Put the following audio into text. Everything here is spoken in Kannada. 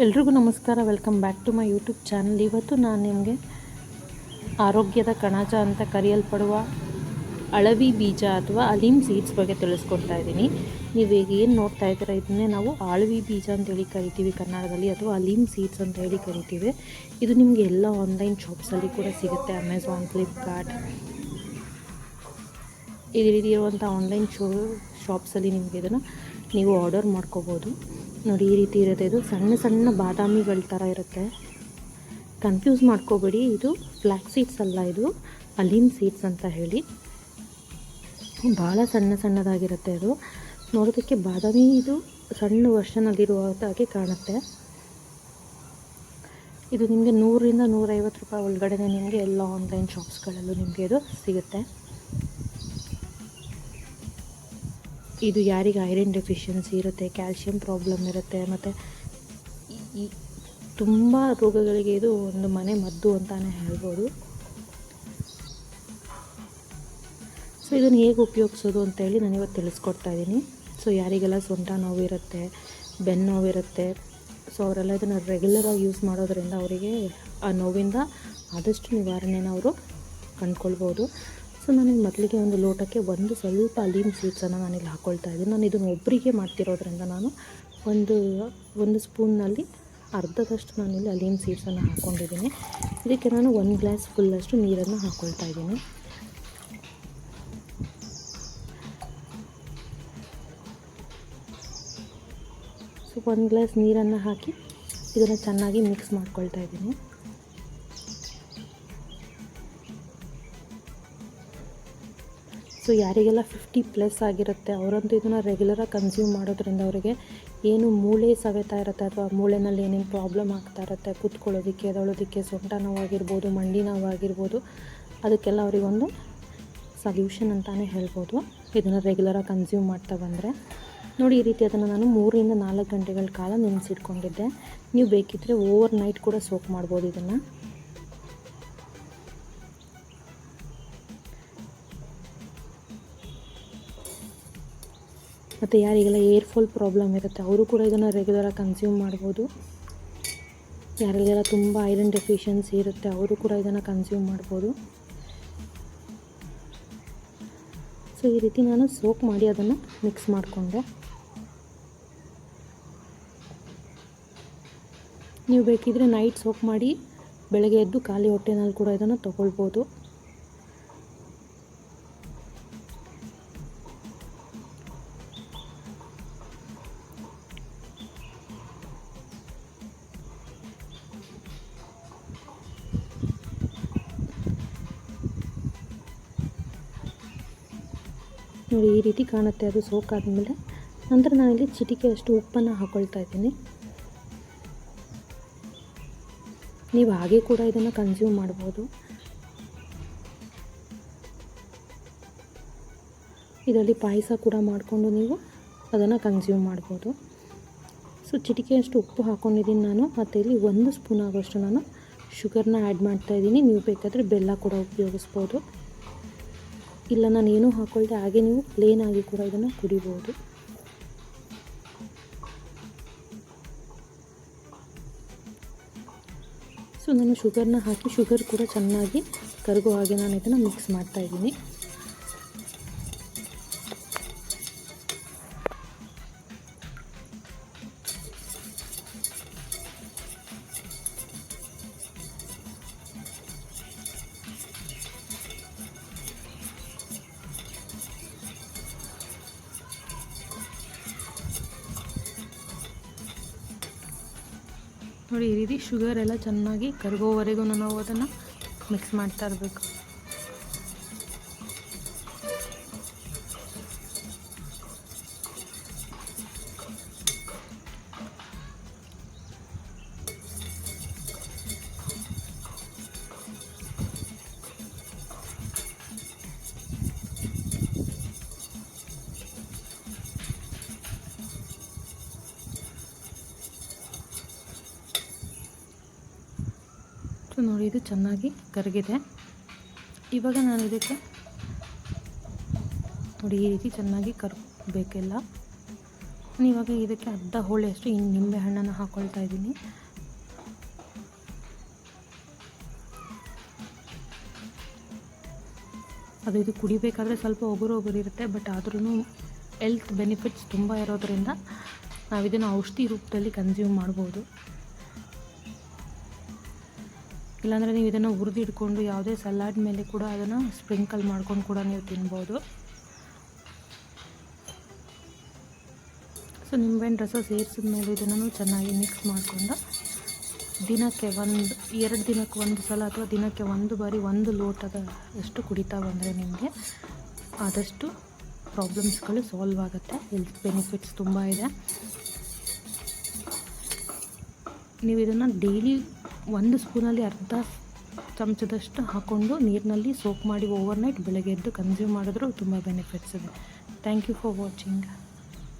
ಎಲ್ರಿಗೂ ನಮಸ್ಕಾರ. Welcome back to my YouTube channel ಇವತ್ತು ನಾನು ನಿಮಗೆ ಆರೋಗ್ಯದ ಕಣಜ ಅಂತ ಕರೆಯಲ್ಪಡುವ ಅಳವಿ ಬೀಜ ಅಥವಾ ಅಲೀಮ್ ಸೀಡ್ಸ್ ಬಗ್ಗೆ ತಿಳಿಸ್ಕೊಡ್ತಾ ಇದ್ದೀನಿ. ನೀವು ಈಗ ಏನು ನೋಡ್ತಾ ಇದ್ದೀರಾ, ಇದನ್ನೇ ನಾವು ಅಳವಿ ಬೀಜ ಅಂತೇಳಿ ಕರಿತೀವಿ ಕನ್ನಡದಲ್ಲಿ ಅಥವಾ ಅಲೀಮ್ ಸೀಡ್ಸ್ ಅಂತ ಹೇಳಿ ಕರಿತೀವಿ. ಇದು ನಿಮಗೆ ಎಲ್ಲ ಆನ್ಲೈನ್ ಶಾಪ್ಸಲ್ಲಿ ಕೂಡ ಸಿಗುತ್ತೆ ಅಮೆಝಾನ್ ಫ್ಲಿಪ್ಕಾರ್ಟ್ ಇದೇ ರೀತಿ ಇರುವಂಥ ಆನ್ಲೈನ್ ಶೋ ಶಾಪ್ಸಲ್ಲಿ ನಿಮಗೆ ಇದನ್ನು ನೀವು ಆರ್ಡರ್ ಮಾಡ್ಕೋಬೋದು. ನೋಡಿ, ಈ ರೀತಿ ಇರುತ್ತೆ. ಇದು ಸಣ್ಣ ಸಣ್ಣ ಬಾದಾಮಿಗಳ ಥರ ಇರುತ್ತೆ. ಕನ್ಫ್ಯೂಸ್ ಮಾಡ್ಕೋಬೇಡಿ. ಇದು ಫ್ಲ್ಯಾಕ್ ಸೀಡ್ಸ್ ಅಲ್ಲ ಇದು. ಅಲಿನ್ ಸೀಡ್ಸ್ ಅಂತ ಹೇಳಿ. ಭಾಳ ಸಣ್ಣ ಸಣ್ಣದಾಗಿರುತ್ತೆ ಅದು ನೋಡೋದಕ್ಕೆ ಬಾದಾಮಿ ಇದು ಸಣ್ಣ ವರ್ಷನಲ್ಲಿರುವುದಾಗಿ ಕಾಣುತ್ತೆ. ಇದು ನಿಮಗೆ ನೂರರಿಂದ ನೂರೈವತ್ತು ರೂಪಾಯಿ ಒಳಗಡೆ ನಿಮಗೆ ಎಲ್ಲ ಆನ್ಲೈನ್ ಶಾಪ್ಸ್ಗಳಲ್ಲೂ ನಿಮಗೆ ಇದು ಸಿಗುತ್ತೆ. ಇದು ಯಾರಿಗೆ ಐರನ್ ಡೆಫಿಷಿಯನ್ಸಿ ಇರುತ್ತೆ ಕ್ಯಾಲ್ಶಿಯಂ ಪ್ರಾಬ್ಲಮ್ ಇರುತ್ತೆ, ಮತ್ತು ಈ ತುಂಬ ರೋಗಗಳಿಗೆ ಇದು ಒಂದು ಮನೆ ಮದ್ದು ಅಂತಲೇ ಹೇಳ್ಬೋದು. ಸೊ ಇದನ್ನು ಹೇಗೆ ಉಪಯೋಗಿಸೋದು ನಾನು ಇವತ್ತು ತಿಳಿಸ್ಕೊಡ್ತಾ ಇದ್ದೀನಿ ಸೊ ಯಾರಿಗೆಲ್ಲ ಸೊಂಟ ನೋವಿರುತ್ತೆ ಬೆನ್ನು ನೋವಿರುತ್ತೆ ಸೊ ಅವರೆಲ್ಲ ಇದನ್ನು ರೆಗ್ಯುಲರಾಗಿ ಯೂಸ್ ಮಾಡೋದ್ರಿಂದ ಅವರಿಗೆ ಆ ನೋವಿಂದ ಆದಷ್ಟು ನಿವಾರಣೆನ ಅವರು ಕಂಡ್ಕೊಳ್ಬೋದು. ಸೊ ನನಗೆ ಮೊದಲಿಗೆ ಒಂದು ಲೋಟಕ್ಕೆ ಒಂದು ಸ್ವಲ್ಪ ಅಲೀಮ್ ಸೀಡ್ಸನ್ನು ನಾನಿಲ್ಲಿ ಹಾಕ್ಕೊಳ್ತಾ ಇದ್ದೀನಿ. ನಾನು ಇದನ್ನು ಒಬ್ಬರಿಗೆ ಮಾಡ್ತಿರೋದ್ರಿಂದ ನಾನು ಒಂದು ಒಂದು ಸ್ಪೂನ್ನಲ್ಲಿ ಅರ್ಧದಷ್ಟು ನಾನಿಲ್ಲಿ ಅಲೀಮ್ ಸೀಡ್ಸನ್ನು ಹಾಕ್ಕೊಂಡಿದ್ದೀನಿ ಇದಕ್ಕೆ ನಾನು ಒಂದು ಗ್ಲಾಸ್ ಫುಲ್ಲಷ್ಟು ನೀರನ್ನು ಹಾಕ್ಕೊಳ್ತಾ ಇದ್ದೀನಿ. ಸೊ ಒಂದು ಗ್ಲಾಸ್ ನೀರನ್ನು ಹಾಕಿ ಇದನ್ನು ಚೆನ್ನಾಗಿ ಮಿಕ್ಸ್ ಮಾಡ್ಕೊಳ್ತಾ ಇದ್ದೀನಿ. ಸೊ ಯಾರಿಗೆಲ್ಲ ಫಿಫ್ಟಿ ಪ್ಲಸ್ ಆಗಿರುತ್ತೆ, ಅವರಂತೂ ಇದನ್ನು ರೆಗ್ಯುಲರಾಗಿ ಕನ್ಸ್ಯೂಮ್ ಮಾಡೋದ್ರಿಂದ ಅವರಿಗೆ ಏನು ಮೂಳೆ ಸವೆತಾ ಇರುತ್ತೆ ಅಥವಾ ಮೂಳೆನಲ್ಲಿ ಏನೇನು ಪ್ರಾಬ್ಲಮ್ ಆಗ್ತಾ ಇರುತ್ತೆ, ಕೂತ್ಕೊಳ್ಳೋದಕ್ಕೆ, ಎದೊಳೋದಕ್ಕೆ, ಸೊಂಟ ನೋವಾಗಿರ್ಬೋದು, ಮಂಡಿ ನೋವಾಗಿರ್ಬೋದು, ಅದಕ್ಕೆಲ್ಲ ಅವರಿಗೊಂದು ಸಲ್ಯೂಷನ್ ಅಂತಲೇ ಹೇಳ್ಬೋದು. ಇದನ್ನು ರೆಗ್ಯುಲರಾಗಿ ಕನ್ಸ್ಯೂಮ್ ಮಾಡ್ತಾ ಬಂದರೆ. ನೋಡಿ, ಈ ರೀತಿ ಅದನ್ನು ನಾನು ಮೂರರಿಂದ ನಾಲ್ಕು ಗಂಟೆಗಳ ಕಾಲ ನೆನೆಸಿಟ್ಕೊಂಡಿದ್ದೆ. ನೀವು ಬೇಕಿದ್ದರೆ ಓವರ್ ನೈಟ್ ಕೂಡ ಸೋಕ್ ಮಾಡ್ಬೋದು ಇದನ್ನು. ಮತ್ತು ಯಾರಿಗೆಲ್ಲ ಏರ್ ಫಾಲ್ ಪ್ರಾಬ್ಲಮ್ ಇರುತ್ತೆ, ಅವರು ಕೂಡ ಇದನ್ನು ರೆಗ್ಯುಲರಾಗಿ ಕನ್ಸ್ಯೂಮ್ ಮಾಡ್ಬೋದು. ಯಾರಿಗೆಲ್ಲ ತುಂಬ ಐರನ್ ಡೆಫಿಷಿಯನ್ಸಿ ಇರುತ್ತೆ, ಅವರು ಕೂಡ ಇದನ್ನು ಕನ್ಸ್ಯೂಮ್ ಮಾಡ್ಬೋದು. ಸೊ ಈ ರೀತಿ ನಾನು ಸೋಕ್ ಮಾಡಿ ಅದನ್ನು ಮಿಕ್ಸ್ ಮಾಡಿಕೊಂಡೆ. ನೀವು ಬೇಕಿದ್ರೆ ನೈಟ್ ಸೋಕ್ ಮಾಡಿ, ಬೆಳಗ್ಗೆ ಎದ್ದು ಖಾಲಿ ಹೊಟ್ಟೆನಲ್ಲಿ ಕೂಡ ಇದನ್ನು ತೊಗೊಳ್ಬೋದು. ನೋಡಿ, ಈ ರೀತಿ ಕಾಣುತ್ತೆ, ಅದು ಸೋಕಾದಮೇಲೆ. ನಂತರ ನಾನಿಲ್ಲಿ ಚಿಟಿಕೆಯಷ್ಟು ಉಪ್ಪನ್ನು ಹಾಕ್ಕೊಳ್ತಾ ಇದ್ದೀನಿ. ನೀವು ಹಾಗೆ ಕೂಡ ಇದನ್ನು ಕನ್ಸ್ಯೂಮ್ ಮಾಡ್ಬೋದು. ಇದರಲ್ಲಿ ಪಾಯಸ ಕೂಡ ಮಾಡಿಕೊಂಡು ನೀವು ಅದನ್ನು ಕನ್ಸ್ಯೂಮ್ ಮಾಡ್ಬೋದು. ಸೊ ಚಿಟಿಕೆಯಷ್ಟು ಉಪ್ಪು ಹಾಕ್ಕೊಂಡಿದ್ದೀನಿ ನಾನು. ಮತ್ತು ಇಲ್ಲಿ ಒಂದು ಸ್ಪೂನ್ ಆಗೋಷ್ಟು ನಾನು ಶುಗರ್ನ ಆ್ಯಡ್ ಮಾಡ್ತಾಯಿದ್ದೀನಿ ನೀವು ಬೇಕಾದರೆ ಬೆಲ್ಲ ಕೂಡ ಉಪಯೋಗಿಸ್ಬೋದು. ಇಲ್ಲ, ನಾನು ಏನೂ ಹಾಕ್ಕೊಳ್ದೆ ಹಾಗೆ ನೀವು ಪ್ಲೇನ್ ಆಗಿ ಕೂಡ ಇದನ್ನು ಕುಡಿಬೋದು. ಸೊ ನಾನು ಶುಗರ್ನ ಹಾಕಿ ಶುಗರ್ ಕೂಡ ಚೆನ್ನಾಗಿ ಕರಗೋ ಹಾಗೆ ನಾನು ಇದನ್ನು ಮಿಕ್ಸ್ ಮಾಡ್ತಾ ನೋಡಿ ಈ ರೀತಿ ಶುಗರ್ ಎಲ್ಲ ಚೆನ್ನಾಗಿ ಕರಗೋವರೆಗೂ ನಾವು ಅದನ್ನು ಮಿಕ್ಸ್ ಮಾಡ್ತಾ ಇರಬೇಕು. ನೋಡಿ, ಇದು ಚೆನ್ನಾಗಿ ಕರಗಿದೆ. ಇವಾಗ ನಾನು ಇದಕ್ಕೆ ನೋಡಿ, ಈ ರೀತಿ ಚೆನ್ನಾಗಿ ಕರ್ಬೇಕೆಲ್ಲ. ಇವಾಗ ಇದಕ್ಕೆ ಅರ್ಧ ಹೋಳೆಯಷ್ಟು ಈ ನಿಂಬೆ ಹಣ್ಣನ್ನು ಹಾಕ್ಕೊಳ್ತಾ ಇದ್ದೀನಿ. ಅದು ಇದು ಕುಡಿಬೇಕಾದ್ರೆ ಸ್ವಲ್ಪ ಒಬ್ಬರು ಒಬ್ಬರು ಇರುತ್ತೆ, ಬಟ್ ಆದ್ರೂ ಹೆಲ್ತ್ ಬೆನಿಫಿಟ್ಸ್ ತುಂಬ ಇರೋದ್ರಿಂದ ನಾವು ಇದನ್ನು ಔಷಧಿ ರೂಪದಲ್ಲಿ ಕನ್ಸ್ಯೂಮ್ ಮಾಡ್ಬೋದು. ಇಲ್ಲಾಂದರೆ ನೀವು ಇದನ್ನು ಹುರಿದಿಟ್ಕೊಂಡು ಯಾವುದೇ ಸಲಾಡ್ ಮೇಲೆ ಕೂಡ ಅದನ್ನು ಸ್ಪ್ರಿಂಕಲ್ ಮಾಡ್ಕೊಂಡು ಕೂಡ ನೀವು ತಿನ್ಬೋದು. ಸೊ ನಿಂಬೆಹಣ್ಣು ರಸ ಸೇರಿಸಿದ ಮೇಲೆ ಇದನ್ನು ಚೆನ್ನಾಗಿ ಮಿಕ್ಸ್ ಮಾಡಿಕೊಂಡು ದಿನಕ್ಕೆ ಒಂದು, ಎರಡು ದಿನಕ್ಕೆ ಒಂದು ಸಲ ಅಥವಾ ದಿನಕ್ಕೆ ಒಂದು ಬಾರಿ ಒಂದು ಲೋಟದ ಅಷ್ಟು ಕುಡಿತಾ ಬಂದರೆ ನಿಮಗೆ ಆದಷ್ಟು ಪ್ರಾಬ್ಲಮ್ಸ್ಗಳು ಸಾಲ್ವ್ ಆಗುತ್ತೆ. ಹೆಲ್ತ್ ಬೆನಿಫಿಟ್ಸ್ ತುಂಬ ಇದೆ. ನೀವು ಇದನ್ನು ಡೈಲಿ ಒಂದು ಸ್ಪೂನಲ್ಲಿ ಅರ್ಧ ಚಮಚದಷ್ಟು ಹಾಕ್ಕೊಂಡು ನೀರಿನಲ್ಲಿ ಸೋಪ್ ಮಾಡಿ ಓವರ್ನೈಟ್ ಬೆಳಗ್ಗೆ ಎದ್ದು ಕನ್ಸ್ಯೂಮ್ ಮಾಡಿದ್ರೂ ತುಂಬ ಬೆನಿಫಿಟ್ಸ್ ಇದೆ. Thank you for watching